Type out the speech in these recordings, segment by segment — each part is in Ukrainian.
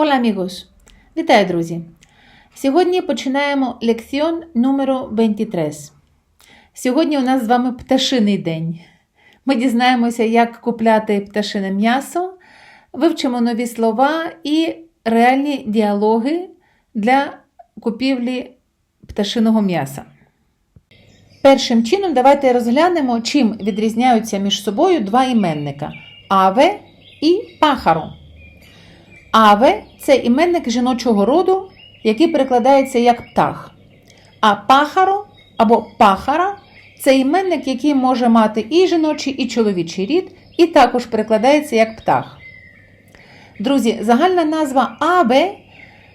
Hola amigos! Вітаю, друзі! Сьогодні починаємо лекціон номер 23. Сьогодні у нас з вами пташиний день. Ми дізнаємося, як купляти пташине м'ясо, вивчимо нові слова і реальні діалоги для купівлі пташиного м'яса. Першим чином давайте розглянемо, чим відрізняються між собою два іменника аве і пахаро. Аве це іменник жіночого роду, який перекладається як птах. А пахаро або пахара це іменник, який може мати і жіночий, і чоловічий рід, і також перекладається як птах. Друзі, загальна назва аве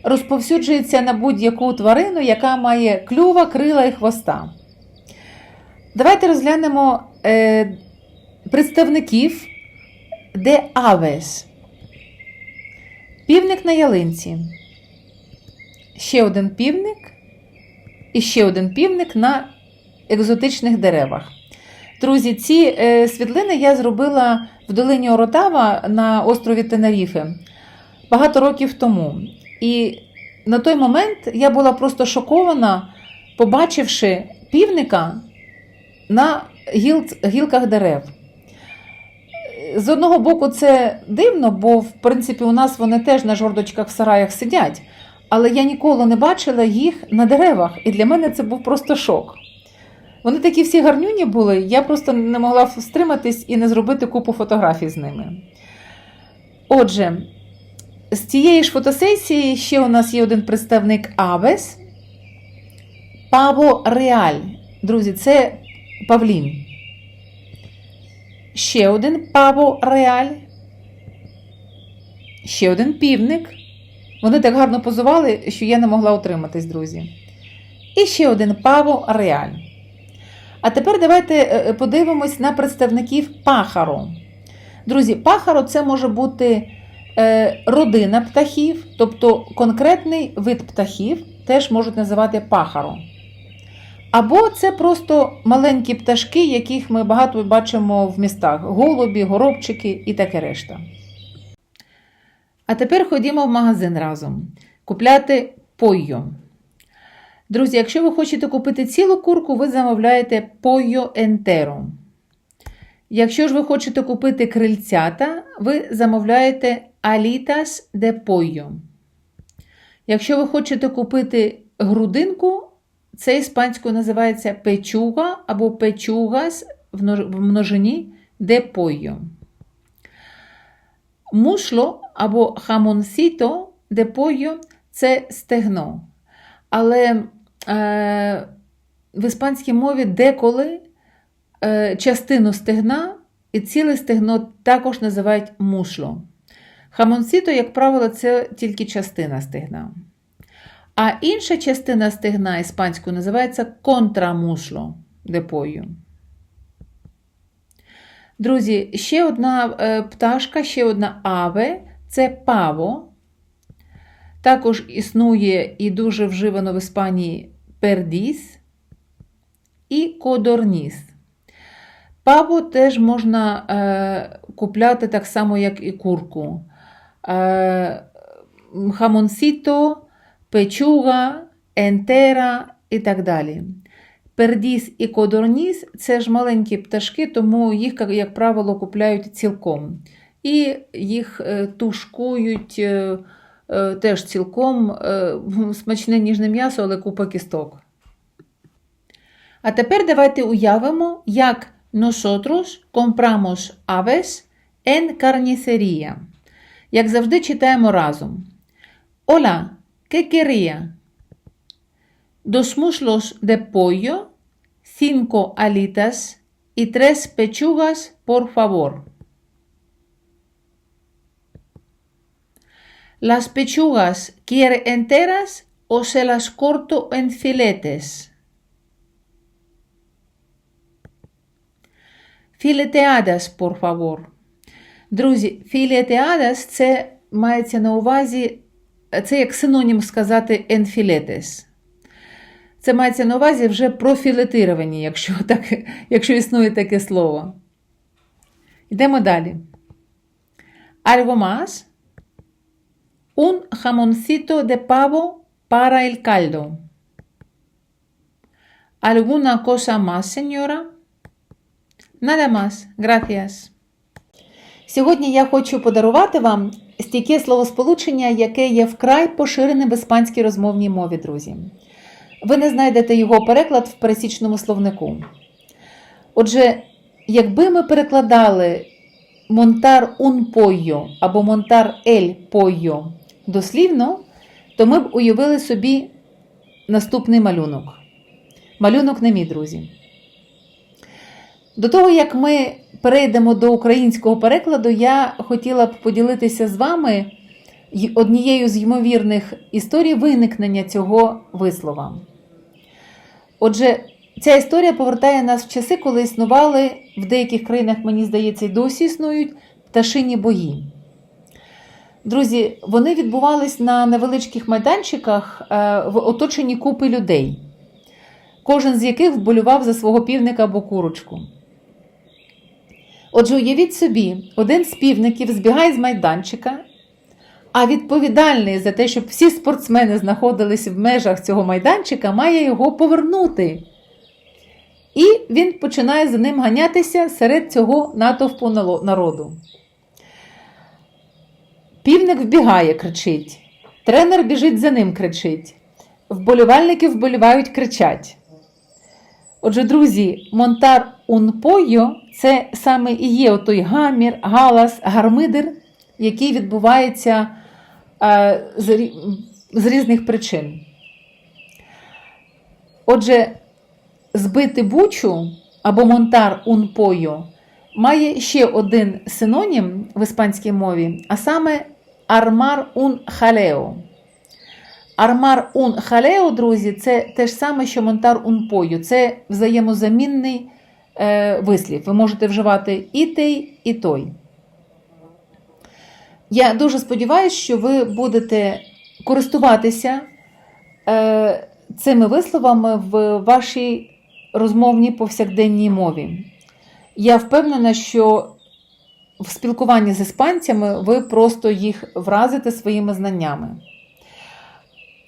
розповсюджується на будь-яку тварину, яка має клюва, крила і хвоста. Давайте розглянемо е, представників де авес. Півник на ялинці. Ще один півник і ще один півник на екзотичних деревах. Друзі, ці е, світлини я зробила в долині Оротава на острові Тенеріфе багато років тому. І на той момент я була просто шокована, побачивши півника на гіл, гілках дерев. З одного боку, це дивно, бо в принципі у нас вони теж на жордочках в сараях сидять. Але я ніколи не бачила їх на деревах, і для мене це був просто шок. Вони такі всі гарнюні були, я просто не могла стриматись і не зробити купу фотографій з ними. Отже, з цієї ж фотосесії ще у нас є один представник Авес Паво Реаль. Друзі, це Павлін. Ще один Паво Реаль. Ще один півник. Вони так гарно позували, що я не могла утриматись, друзі. І ще один Паво Реаль. А тепер давайте подивимось на представників пахару. Друзі, пахаро це може бути е, родина птахів, тобто конкретний вид птахів теж можуть називати пахаро. Або це просто маленькі пташки, яких ми багато бачимо в містах: голубі, горобчики і таке решта. А тепер ходімо в магазин разом купляти пойо. Друзі, якщо ви хочете купити цілу курку, ви замовляєте пойо ентеро. Якщо ж ви хочете купити крильцята, ви замовляєте алітас де пойо. Якщо ви хочете купити грудинку, це іспанською називається печуга або печугас в множині де пойо. Мушло або хамонсіто де пойо це стегно. Але е, в іспанській мові деколи е, частину стегна і ціле стегно також називають мушло. Хамонсіто, як правило, це тільки частина стегна. А інша частина стегна іспанською називається контрамушло депою. Друзі, ще одна е, пташка, ще одна аве це паво. Також існує і дуже вживано в Іспанії пердіс і кодорніс. Паво теж можна е, купляти так само, як і курку. Е, хамонсіто печуга, ентера і так далі. Пердіс і кодорніс це ж маленькі пташки, тому їх, як правило, купляють цілком. І їх тушкують теж цілком смачне ніжне м'ясо, але купа кісток. А тепер давайте уявимо, як nosotros compramos aves en carnicería. Як завжди читаємо разом. Hola, ¿Qué quería? Dos muslos de pollo, cinco alitas y tres pechugas, por favor. ¿Las pechugas quiere enteras o se las corto en filetes? Fileteadas, por favor. Друзі, fileteadas – це мається на увазі це як синонім сказати енфілетес. Це мається на увазі вже профілетировані, якщо так, якщо існує таке слово. Йдемо далі. Algo más? Un jamoncito de pavo para el caldo. ¿Alguna cosa más, señora? Nada más, gracias. Сьогодні я хочу подарувати вам стійке словосполучення, яке є вкрай поширеним в іспанській розмовній мові, друзі. Ви не знайдете його переклад в пересічному словнику. Отже, якби ми перекладали монтар un pollo або монтар el pollo дослівно, то ми б уявили собі наступний малюнок. Малюнок не мій, друзі. До того, як ми перейдемо до українського перекладу, я хотіла б поділитися з вами однією з ймовірних історій виникнення цього вислова. Отже, ця історія повертає нас в часи, коли існували в деяких країнах, мені здається, й досі існують пташині бої. Друзі, вони відбувались на невеличких майданчиках е, в оточенні купи людей, кожен з яких вболював за свого півника або курочку. Отже, уявіть собі, один з півників збігає з майданчика, а відповідальний за те, щоб всі спортсмени знаходились в межах цього майданчика, має його повернути. І він починає за ним ганятися серед цього натовпу народу. Півник вбігає, кричить. Тренер біжить за ним, кричить. Вболівальники вболівають, кричать. Отже, друзі, монтар унпойо це саме і є той гамір, галас, гармидер, який відбувається е, з, різних причин. Отже, збити бучу або монтар унпойо має ще один синонім в іспанській мові, а саме армар ун халео. Армар ун халео, друзі, це те ж саме, що монтар ун пою. Це взаємозамінний е, вислів. Ви можете вживати і той, і той. Я дуже сподіваюся, що ви будете користуватися е, цими висловами в вашій розмовній повсякденній мові. Я впевнена, що в спілкуванні з іспанцями ви просто їх вразите своїми знаннями.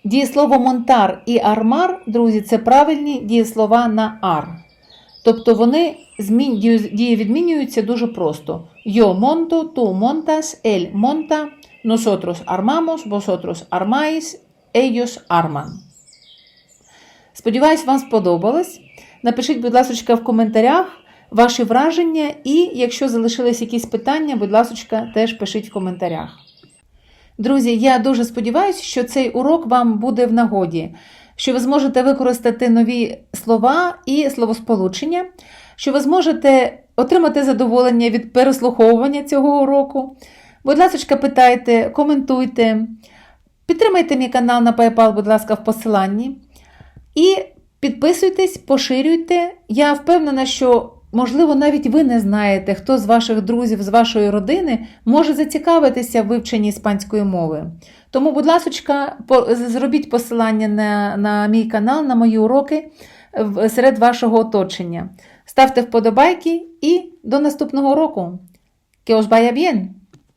Дієслово монтар і армар, друзі, це правильні дієслова на ар. Тобто вони змін, дію- дієвідмінюються дуже просто. Yo monto, tú montas, él monta, nosotros armamos, vosotros armáis, ellos arman. Сподіваюсь, вам сподобалось. Напишіть, будь ласка, в коментарях ваші враження, і якщо залишились якісь питання, будь ласка, теж пишіть в коментарях. Друзі, я дуже сподіваюся, що цей урок вам буде в нагоді, що ви зможете використати нові слова і словосполучення, що ви зможете отримати задоволення від переслуховування цього уроку. Будь ласка, питайте, коментуйте, підтримайте мій канал на PayPal, будь ласка, в посиланні. І підписуйтесь, поширюйте. Я впевнена, що, можливо, навіть ви не знаєте, хто з ваших друзів, з вашої родини може зацікавитися в вивченні іспанської мови. Тому, будь ласка, зробіть посилання на, на мій канал, на мої уроки серед вашого оточення. Ставте вподобайки і до наступного року. Que os vaya bien!